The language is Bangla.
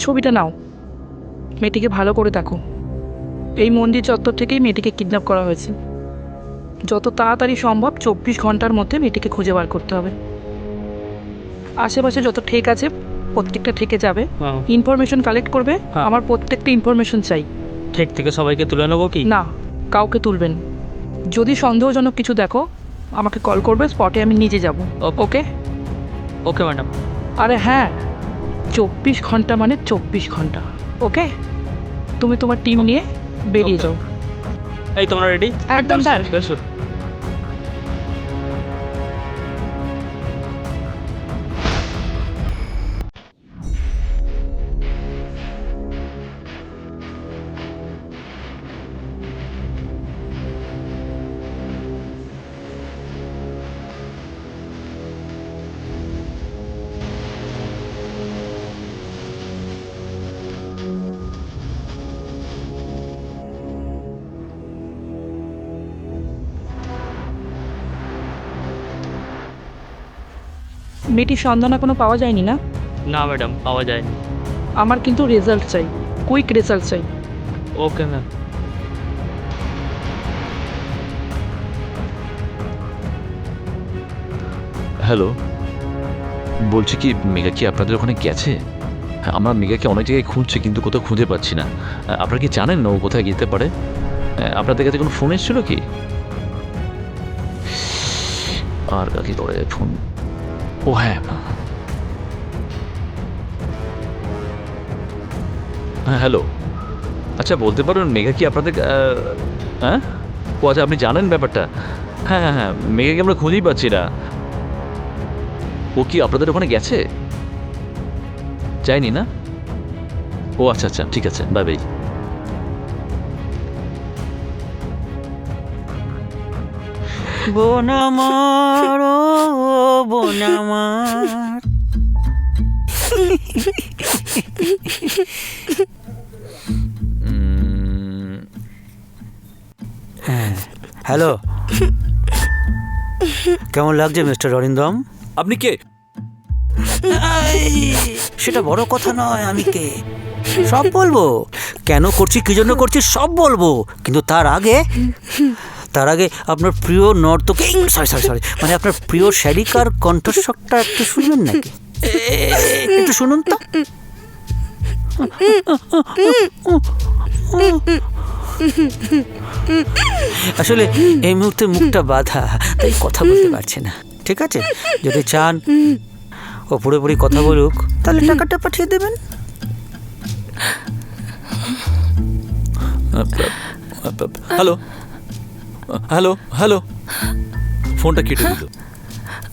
ছবিটা নাও। মেয়েটিকে ভালো করে দেখো। এই মন্দির চত্বর থেকেই মেয়েটিকে কিডন্যাপ করা হয়েছে। যত তাড়াতাড়ি সম্ভব চব্বিশ ঘণ্টার মধ্যে মেয়েটিকে খুঁজে বার করতে হবে। আশেপাশে যত ঠেক আছে প্রত্যেকটা ঠেকে যাবে। ইনফরমেশন কালেক্ট করবে। হ্যাঁ। আমার প্রত্যেকটা ইনফরমেশন চাই। ঠেক থেকে সবাইকে তুলে নেব কি? না কাউকে তুলবেন। যদি সন্দেহজনক কিছু দেখো আমাকে কল করবে স্পটে আমি নিজে যাব। ওকে ওকে ম্যাডাম আরে হ্যাঁ চব্বিশ ঘণ্টা মানে চব্বিশ ঘণ্টা। ওকে তুমি তোমার টিম নিয়ে বেরিয়ে যাও। এই তোমরা রেডি একদম স্যার মেয়েটির সন্ধান এখনও পাওয়া যায়নি না? না ম্যাডাম পাওয়া যায়নি। আমার কিন্তু রেজাল্ট চাই কুইক রেজাল্ট চাই। Okay ma'am. হ্যালো বলছি কি মেঘা কি আপনাদের ওখানে গেছে? হ্যাঁ আমরা মেঘাকে অনেক জায়গায় খুঁজছি কিন্তু কোথাও খুঁজে পাচ্ছি না। আপনারা কি জানেন না ও কোথায় যেতে পারে? আপনাদের কাছে কোনো ফোন এসেছিল কি? আর কাকে করে ফোন ও হ্যাঁ হ্যাঁ হ্যালো। আচ্ছা বলতে পারুন, মেঘা কি আপনাদের হ্যাঁ? ও আচ্ছা আপনি জানেন ব্যাপারটা? হ্যাঁ হ্যাঁ হ্যাঁ মেঘাকে আমরা খুঁজেই পাচ্ছি না। ও কি আপনাদের ওখানে গেছে? যায়নি না? ও আচ্ছা আচ্ছা ঠিক আছে বাই বাই বোন বোন আমার। হ্যাঁ। হ্যালো। কেমন লাগছে মিস্টার অরিন্দম আপনি কে? সেটা বড় কথা নয় আমি কে? সব বলব। কেন করছি কি জন্য করছি সব বলব। কিন্তু তার আগে তার আগে আপনার প্রিয় নর্তকে সরি সরি সরি মানে আপনার প্রিয় শ্যারিকার কণ্ঠস্বরটা একটু শুনবেন নাকি একটু শুনুন তো আসলে এই মুহূর্তে মুখটা বাধা তাই কথা বলতে পারছে না ঠিক আছে যদি চান ও পুরোপুরি কথা বলুক তাহলে টাকাটা পাঠিয়ে দেবেন হ্যালো হ্যালো হ্যালো ফোনটা কেটে দিল